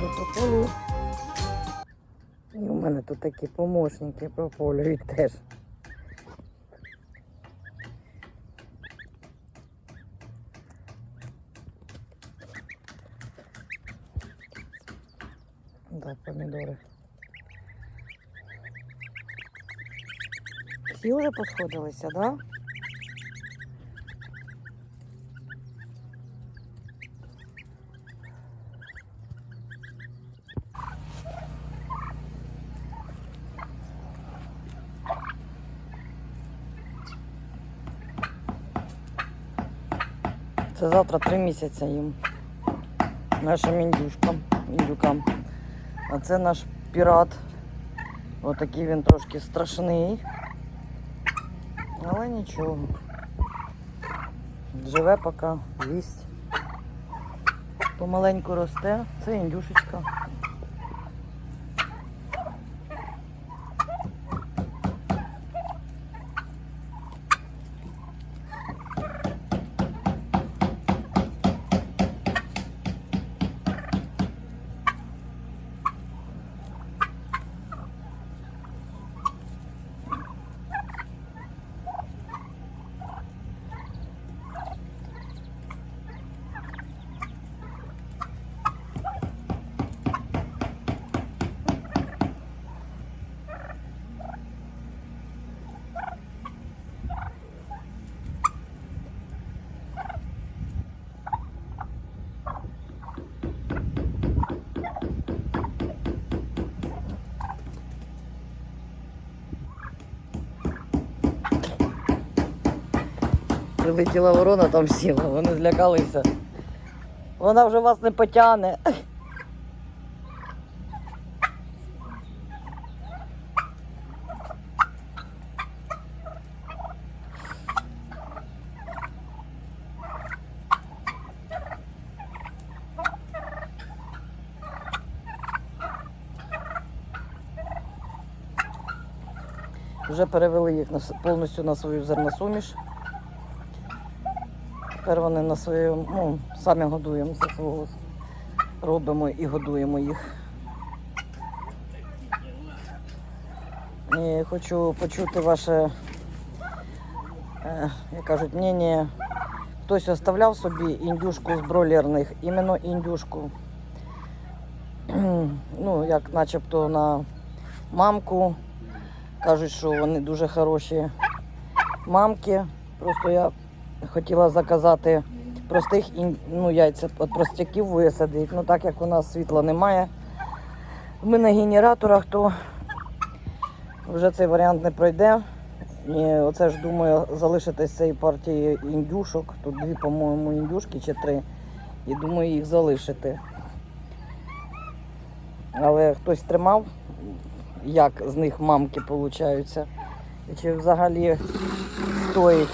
прополюю. І у мене тут такі помощники прополюють теж. Да, помідори. Всі вже посходилися, так? Да? Це завтра три місяці їм. Нашим індюшкам, індюкам. А це наш пірат. Отакий він трошки страшний. Але нічого. Живе поки, їсть. Помаленьку росте. Це індюшечка. Прилетіла ворона, там сіла, вони злякалися. Вона вже вас не потягне. Вже перевели їх повністю на свою зерносуміш. Тепер вони на своєму, ну, самі годуємо за свого робимо і годуємо їх. І хочу почути ваше, е, як кажуть, мнення. Хтось оставляв собі індюшку з бройлерних, іменно індюшку. ну, як начебто на мамку. Кажуть, що вони дуже хороші мамки. Просто я хотіла заказати простих ну, яйця від простяків висадити. Ну так як у нас світла немає. Ми на генераторах, то вже цей варіант не пройде. І оце ж думаю залишити з цієї індюшок. Тут дві, по-моєму, індюшки чи три. І думаю їх залишити. Але хтось тримав, як з них мамки получаються. І чи взагалі стоїть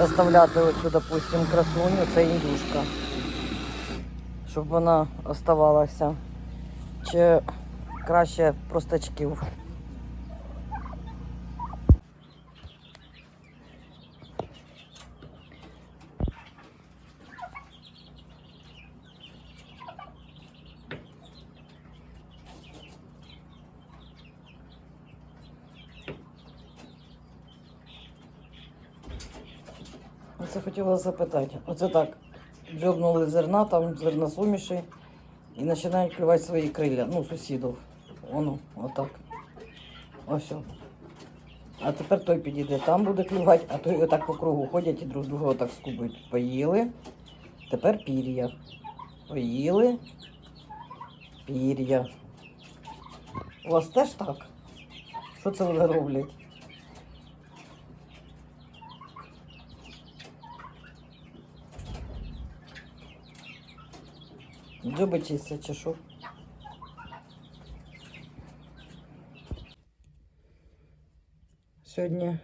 оставляти оцю, допустим, красуню, це індюшка. Щоб вона оставалася. Чи краще простачків. Оце хотіла запитати. Оце так. Джобнули зерна, там зерносуміші і починають клювати свої крилля. Ну, сусідів. Воно, отак. Ось. А тепер той підійде, там буде клювати, а той отак по кругу ходять і друг друга отак скубують. Поїли. Тепер пір'я. Поїли. Пір'я. У вас теж так? Що це вони роблять? Дзьоби чистять чи? Сьогодні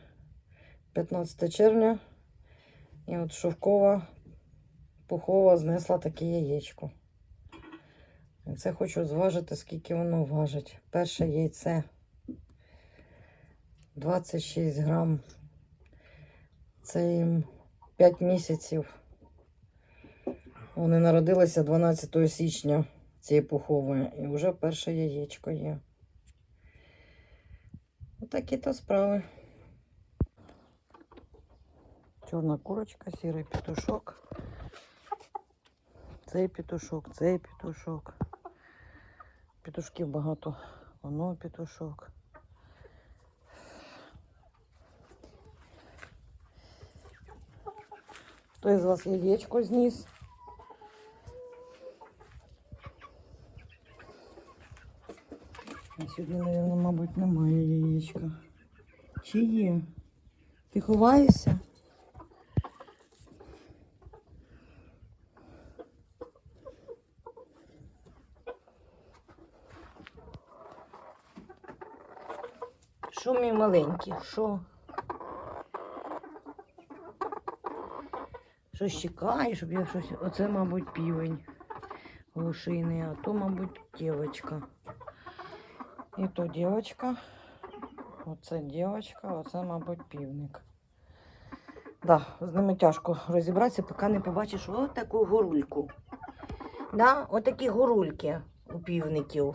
15 червня. І от Шовкова Пухова знесла таке яєчко. Це хочу зважити, скільки воно важить. Перше яйце 26 грам. Це їм 5 місяців. Вони народилися 12 січня. цієї пухової. І вже перше яєчко є. Отакі то справи. Чорна курочка, сірий петушок. Цей петушок, цей петушок. Петушків багато. Воно петушок. Хто із вас яєчко зніс? А сьогодні, мабуть, мабуть, немає яєчка. Чи є? Ти ховаєшся? Що мій маленький? Що? Щось чекає, щоб я щось. Оце, мабуть, півень глушийний, а то, мабуть, дівчинка. І то дівчинка. Оце дівчинка, оце, мабуть, півник. Да, з ними тяжко розібратися, поки не побачиш ось таку горульку. Да, отакі горульки у півників.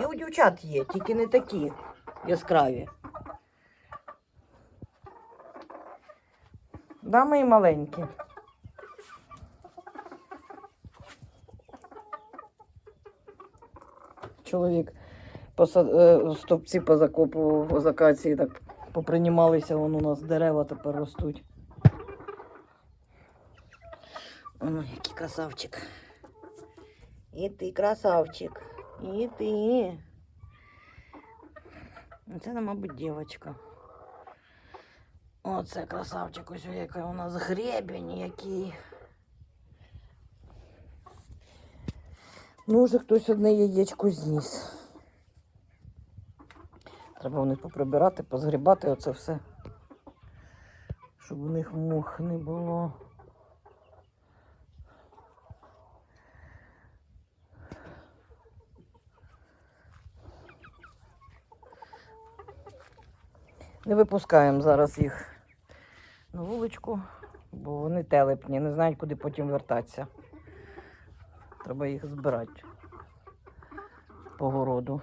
І, у дівчат є, тільки не такі яскраві. Да, мої маленькі. Чоловік стовпці позакопував з акації, так попринімалися, вон у нас дерева тепер ростуть. Оно, який красавчик. І ти красавчик. І ти. Це, мабуть, дівчинка. Оце красавчик, ось який у нас гребень який. Ну, вже хтось одне яєчко зніс. Треба у поприбирати, позгрібати оце все. Щоб у них мух не було. Не випускаємо зараз їх на вуличку, бо вони телепні, не знають, куди потім вертатися. Треба їх збирати по городу.